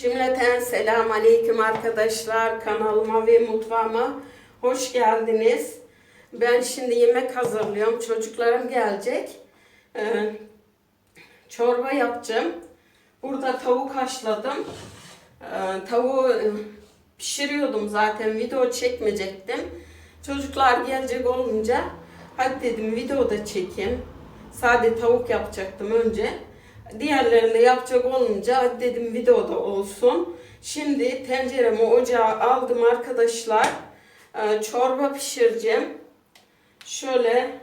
Cümleten selam aleyküm arkadaşlar. Kanalıma ve mutfağıma hoş geldiniz. Ben şimdi yemek hazırlıyorum. Çocuklarım gelecek. Ee, çorba yapacağım. Burada tavuk haşladım. Ee, tavuğu e, pişiriyordum zaten. Video çekmeyecektim. Çocuklar gelecek olunca hadi dedim video da çekeyim. Sade tavuk yapacaktım önce. Diğerlerini de yapacak olunca dedim videoda olsun. Şimdi tenceremi ocağa aldım arkadaşlar. Ee, çorba pişireceğim. Şöyle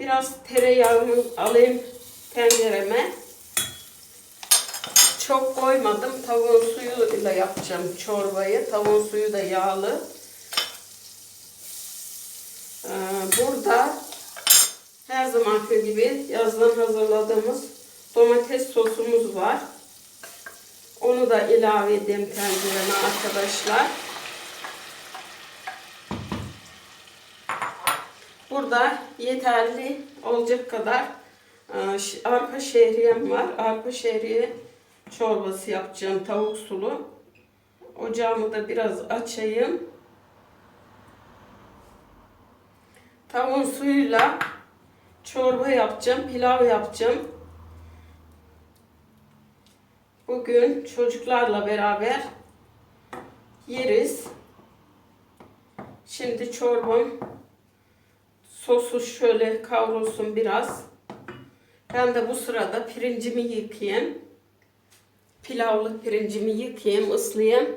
biraz tereyağımı alayım tencereme. Çok koymadım. Tavuğun suyuyla yapacağım çorbayı. Tavuğun suyu da yağlı. Ee, burada her zamanki gibi yazdan hazırladığımız domates sosumuz var. Onu da ilave edeyim tencereme arkadaşlar. Burada yeterli olacak kadar e, arpa şehriyem var. Arpa şehriye çorbası yapacağım tavuk sulu. Ocağımı da biraz açayım. Tavuğun suyuyla çorba yapacağım, pilav yapacağım. Bugün çocuklarla beraber yeriz. Şimdi çorbam sosu şöyle kavrulsun biraz. Ben de bu sırada pirincimi yıkayayım. Pilavlık pirincimi yıkayayım, ıslayayım.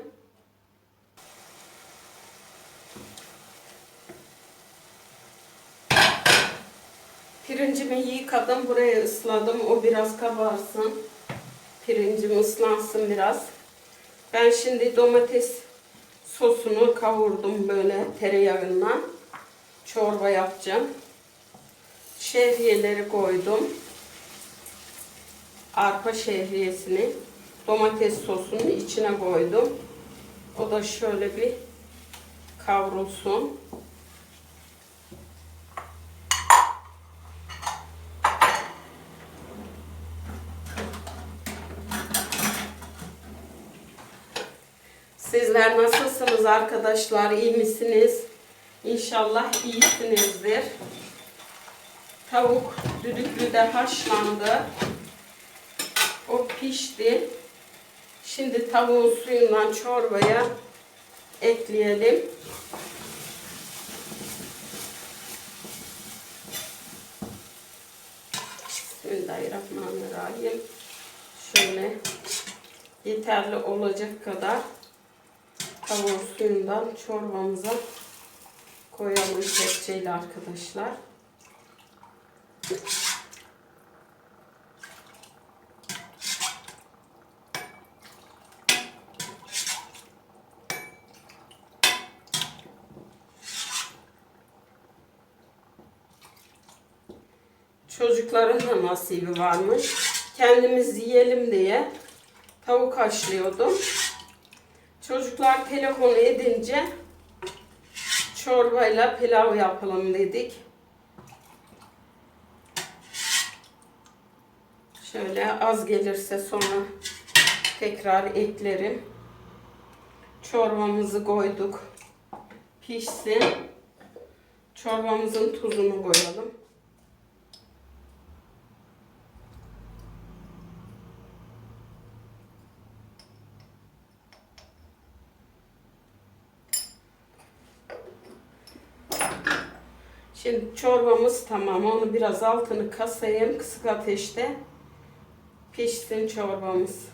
Pirincimi yıkadım, buraya ısladım. O biraz kabarsın. Pirincim ıslansın biraz. Ben şimdi domates sosunu kavurdum böyle tereyağından. Çorba yapacağım. Şehriyeleri koydum. Arpa şehriyesini domates sosunun içine koydum. O da şöyle bir kavrulsun. Sizler nasılsınız arkadaşlar? İyi misiniz? İnşallah iyisinizdir. Tavuk düdüklüde haşlandı. O pişti. Şimdi tavuğun suyundan çorbaya ekleyelim. Bismillahirrahmanirrahim. Şöyle yeterli olacak kadar tavuğun suyundan çorbamıza koyalım kepçeyle arkadaşlar. Çocukların da nasibi varmış. Kendimiz yiyelim diye tavuk haşlıyordum. Çocuklar telefonu edince çorbayla pilav yapalım dedik. Şöyle az gelirse sonra tekrar eklerim. Çorbamızı koyduk. Pişsin. Çorbamızın tuzunu koyalım. Şimdi çorbamız tamam. Onu biraz altını kasayım kısık ateşte. Pişsin çorbamız.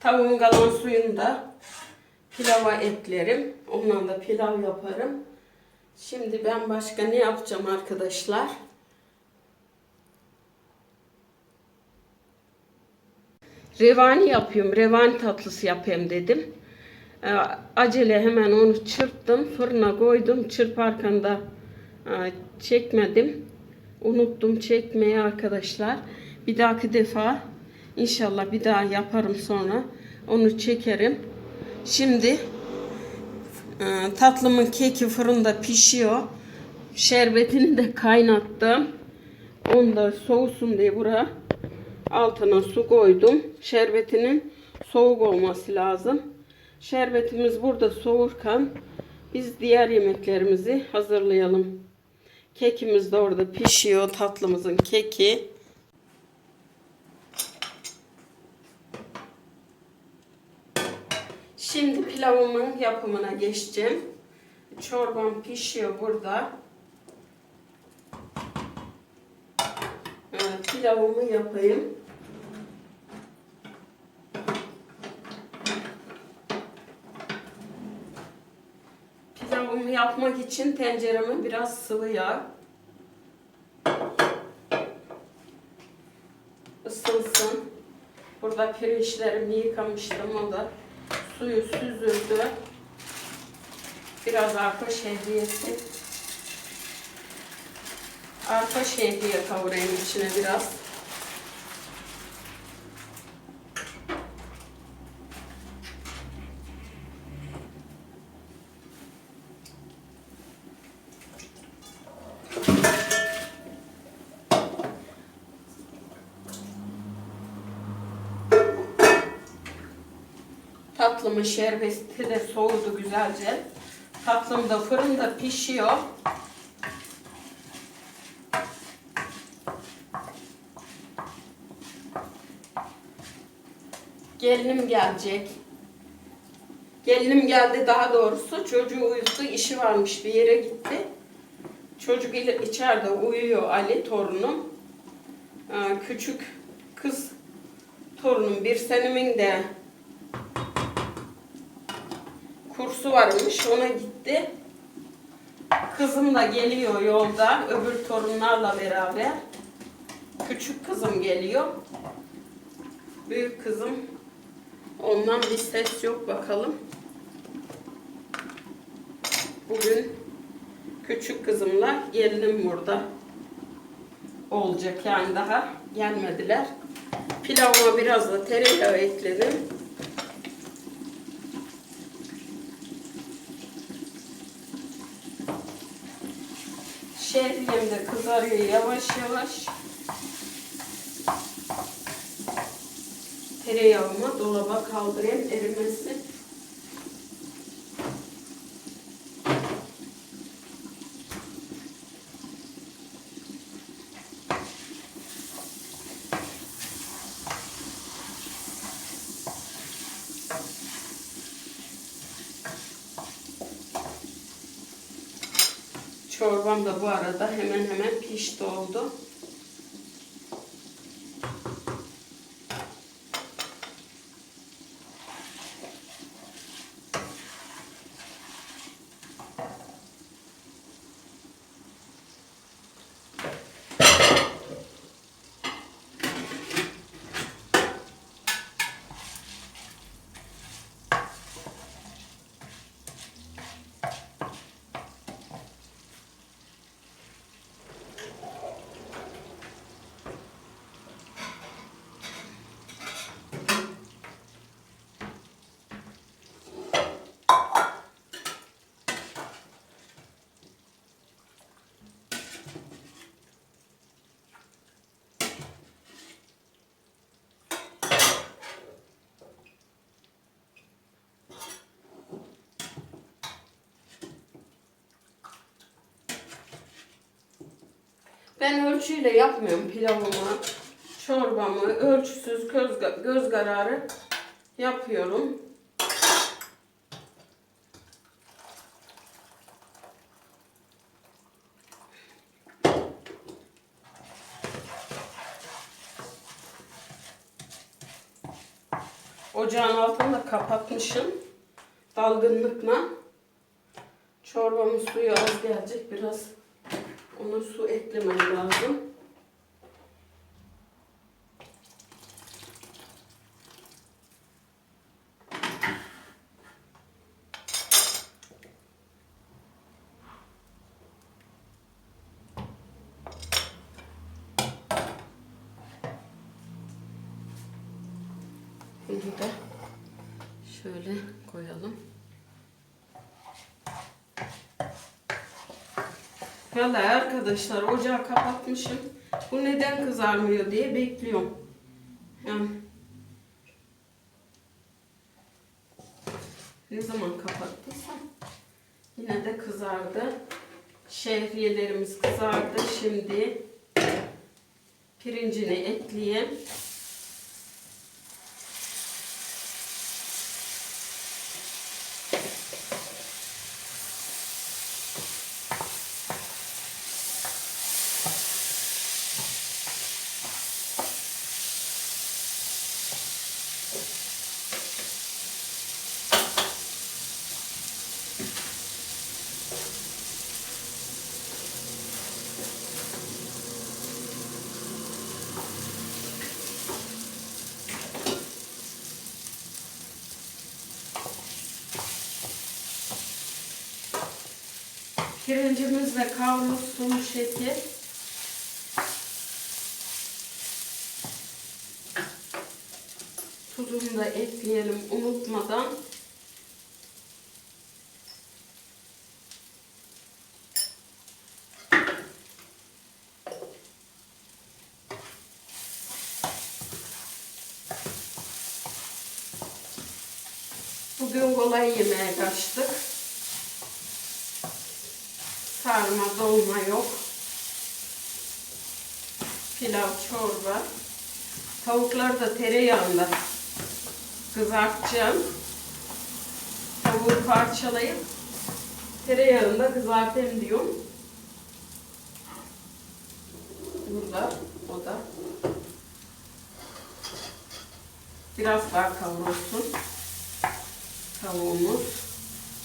Tavuğun kalan suyunu da pilava eklerim. Ondan da pilav yaparım. Şimdi ben başka ne yapacağım arkadaşlar? Revani yapıyorum. Revani tatlısı yapayım dedim. Ee, acele hemen onu çırptım. Fırına koydum. Çırparken de e, çekmedim. Unuttum çekmeyi arkadaşlar. Bir dahaki defa inşallah bir daha yaparım sonra. Onu çekerim. Şimdi e, tatlımın keki fırında pişiyor. Şerbetini de kaynattım. Onu da soğusun diye buraya altına su koydum. Şerbetinin soğuk olması lazım. Şerbetimiz burada soğurken biz diğer yemeklerimizi hazırlayalım. Kekimiz de orada pişiyor. Tatlımızın keki. Şimdi pilavımın yapımına geçeceğim. Çorbam pişiyor burada. Pilavımı yapayım. Pilavımı yapmak için tencereme biraz sıvı yağ ısınsın. Burada pirinçlerimi yıkamıştım o da suyu süzüldü. Biraz arpa şehriyesi. Arpa şehriye kavurayım içine biraz. Tatlımın şerbeti de soğudu güzelce. Tatlım da fırında pişiyor. Gelinim gelecek. Gelinim geldi daha doğrusu. Çocuğu uyuttu. işi varmış bir yere gitti. Çocuk içeride uyuyor Ali torunum. Ee, Küçük kız torunum bir senemin de kursu varmış ona gitti. Kızım da geliyor yolda öbür torunlarla beraber. Küçük kızım geliyor. Büyük kızım ondan bir ses yok bakalım. Bugün küçük kızımla gelinim burada olacak yani daha gelmediler. Pilavıma biraz da tereyağı ekledim. Şehriyem de kızarıyor yavaş yavaş. Tereyağımı dolaba kaldırayım erimesin. Çorbam da bu arada hemen hemen pişti oldu. Ben ölçüyle yapmıyorum pilavımı, çorbamı. Ölçüsüz göz, göz kararı yapıyorum. Ocağın altını da kapatmışım. Dalgınlıkla. Çorbamın suyu az gelecek. Biraz ona su eklemem lazım. Bunu da şöyle koyalım. Valla arkadaşlar ocağı kapatmışım. Bu neden kızarmıyor diye bekliyorum. Yani ne zaman kapattıysam yine de kızardı. Şehriyelerimiz kızardı. Şimdi pirincini ekleyeyim. Pirincimiz de kavrulsun şekil. Tuzunu da ekleyelim unutmadan. Bugün kolay yemeğe kaçtık. Dolma yok. Pilav, çorba. Tavukları da tereyağında kızartacağım. Tavuğu parçalayıp tereyağında kızartayım diyorum. Burada, o da. Biraz daha kavrulsun. Tavuğumuz,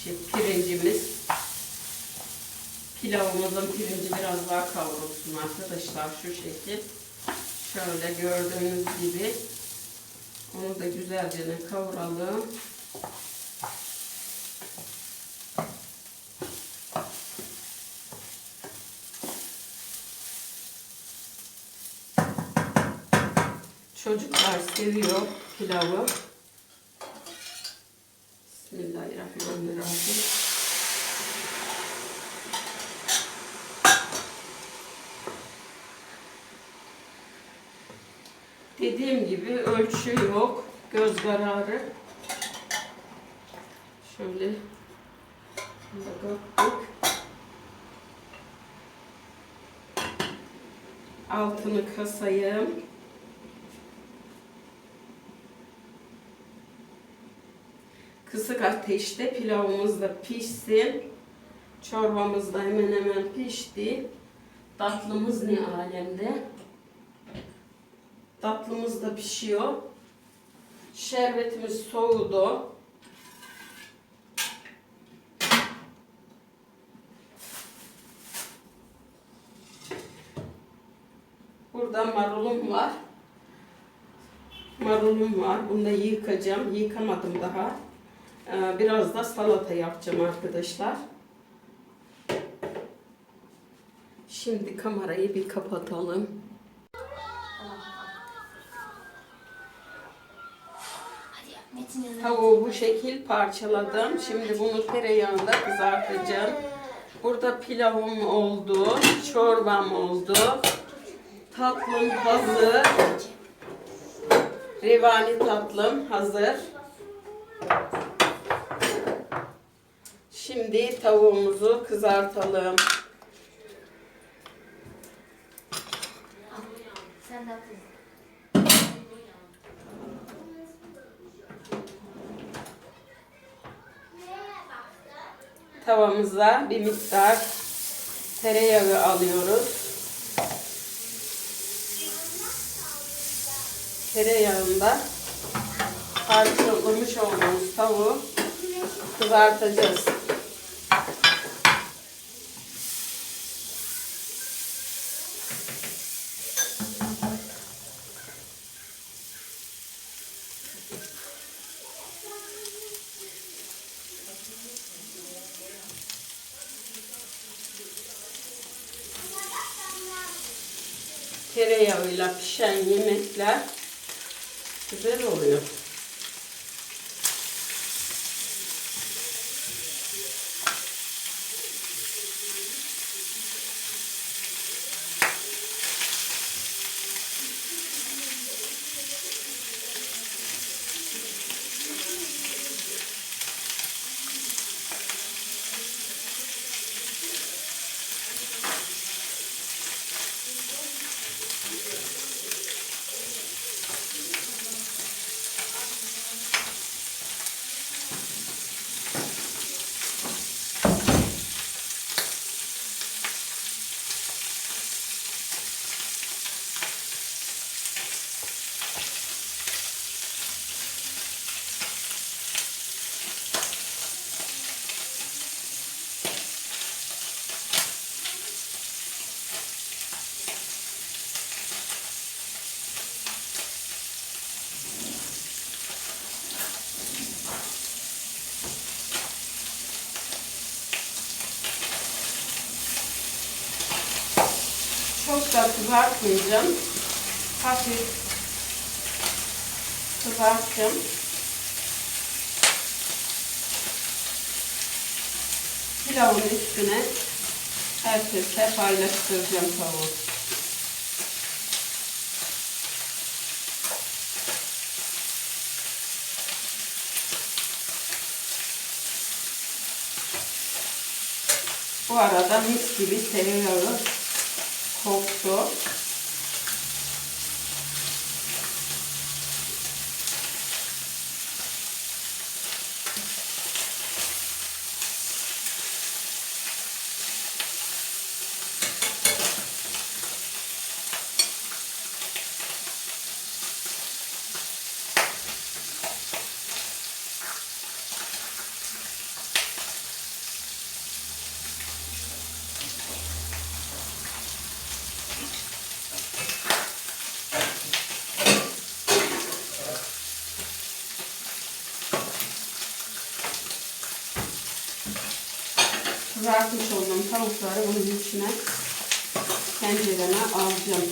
şey, pirincimiz. Pilavımızın pirinci biraz daha kavrulsun arkadaşlar şu şekil. Şöyle gördüğünüz gibi. Onu da güzelce kavuralım. Çocuklar seviyor pilavı. Bismillahirrahmanirrahim. Dediğim gibi ölçü yok. Göz kararı. Şöyle kattık. Altını kasayım. Kısık ateşte pilavımız da pişsin. Çorbamız da hemen hemen pişti. Tatlımız ne alemde? Tatlımız da pişiyor. Şerbetimiz soğudu. Burada marulum var. Marulum var. Bunu da yıkacağım. Yıkamadım daha. Ee, Biraz da salata yapacağım arkadaşlar. Şimdi kamerayı bir kapatalım. Tavuğu bu şekil parçaladım. Şimdi bunu tereyağında kızartacağım. Burada pilavım oldu, çorbam oldu. Tatlım hazır. Revani tatlım hazır. Şimdi tavuğumuzu kızartalım. Sen de atın. Tavamıza bir miktar tereyağı alıyoruz. Tereyağında parçalamış olduğumuz tavuğu kızartacağız. Tereyağıyla pişen yemekler güzel oluyor. Fazla kızartmayacağım. Hafif kızartacağım. Pilavın üstüne herkese paylaştıracağım tavuğu. Bu arada mis gibi tereyağı koktu. Kızartmış olduğum tavukları bunun içine tencereme alacağım.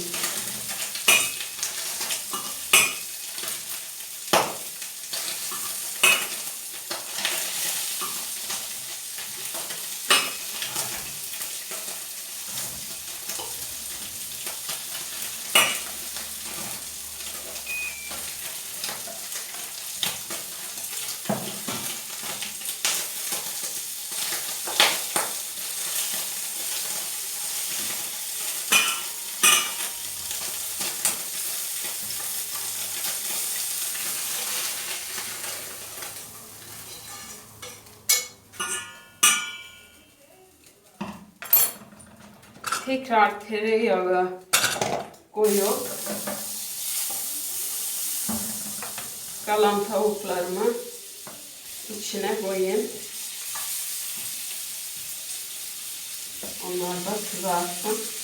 Tekrar tereyağı koyup kalan tavuklarımı içine koyayım. Onlar da kızarsın.